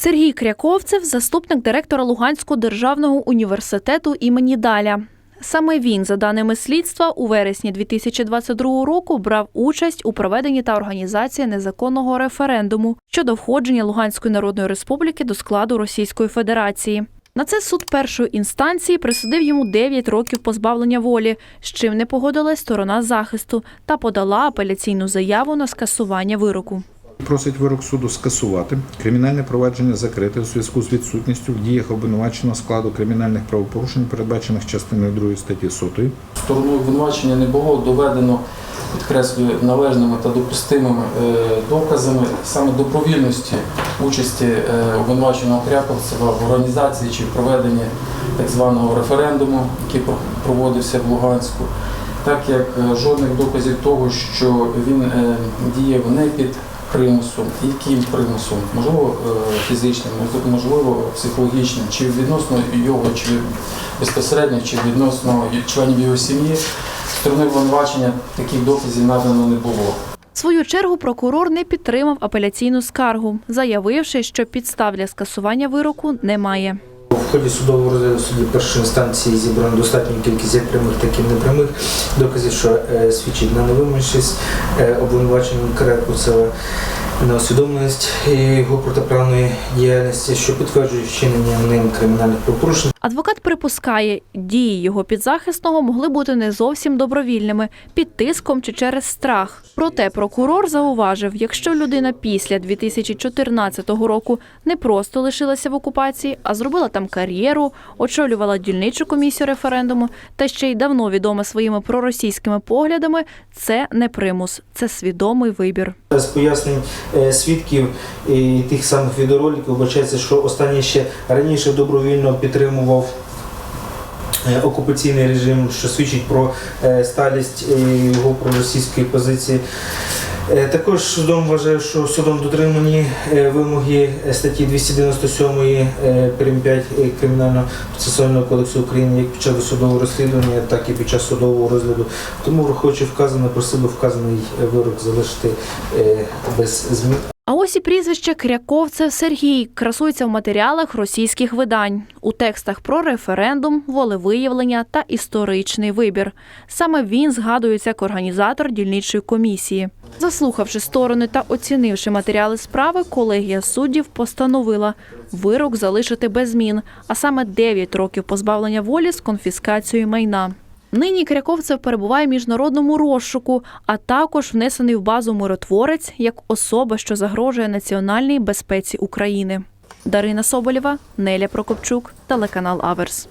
Сергій Кряковцев, заступник директора Луганського державного університету імені Даля. Саме він, за даними слідства, у вересні 2022 року брав участь у проведенні та організації незаконного референдуму щодо входження Луганської Народної Республіки до складу Російської Федерації. На це суд першої інстанції присудив йому 9 років позбавлення волі, з чим не погодилась сторона захисту та подала апеляційну заяву на скасування вироку. Просить вирок суду скасувати. Кримінальне провадження закрите у зв'язку з відсутністю в діях обвинуваченого складу кримінальних правопорушень, передбачених частиною 2 статті 100. Стороною обвинувачення не було доведено, підкреслюю, належними та допустимими е, доказами саме добровільності участі е, обвинуваченого Кряковцева в організації чи проведенні так званого референдуму, який проводився в Луганську, так як е, жодних доказів того, що він діяв не під примусом, яким примусом, можливо, е, фізичним, можливо, психологічним, чи відносно його, чи безпосередньо, чи відносно членів його сім'ї, сторони обвинувачення таких доказів надано не було. В свою чергу прокурор не підтримав апеляційну скаргу, заявивши, що підстав для скасування вироку немає. В ході судового розгляду судді першої інстанції зібрано достатню кількість як прямих, так і непрямих доказів, що е, свідчить на невимушеність е, обвинувачення Крепуцева, на усвідомленість його протиправної діяльності, що підтверджує вчинення ним кримінальних правопорушень. Адвокат припускає, дії його підзахисного могли бути не зовсім добровільними, під тиском чи через страх. Проте прокурор зауважив, якщо людина після 2014 року не просто лишилася в окупації, а зробила там кар'єру, очолювала дільничу комісію референдуму та ще й давно відома своїми проросійськими поглядами, це не примус, це свідомий вибір. З пояснень е, свідків і тих самих відеороликів вбачається, що останній ще раніше добровільно підтримував е, окупаційний режим, що свідчить про е, сталість його проросійської позиції. Е, Також судом вважає, що судом дотримані вимоги статті 297 е, прим. 5 Кримінального процесуального кодексу України як під час досудового розслідування, так і під час судового розгляду. Тому, враховуючи вказане, просив би вказаний вирок залишити без змін. А ось і прізвище Кряковцев Сергій красується в матеріалах російських видань у текстах про референдум, волевиявлення та історичний вибір. Саме він згадується як організатор дільничої комісії. Заслухавши сторони та оцінивши матеріали справи, колегія суддів постановила вирок залишити без змін, а саме 9 років позбавлення волі з конфіскацією майна. Нині Кряковцев перебуває в міжнародному розшуку, а також внесений в базу миротворець як особа, що загрожує національній безпеці України. Дарина Соболєва, Неля Прокопчук, телеканал Аверс.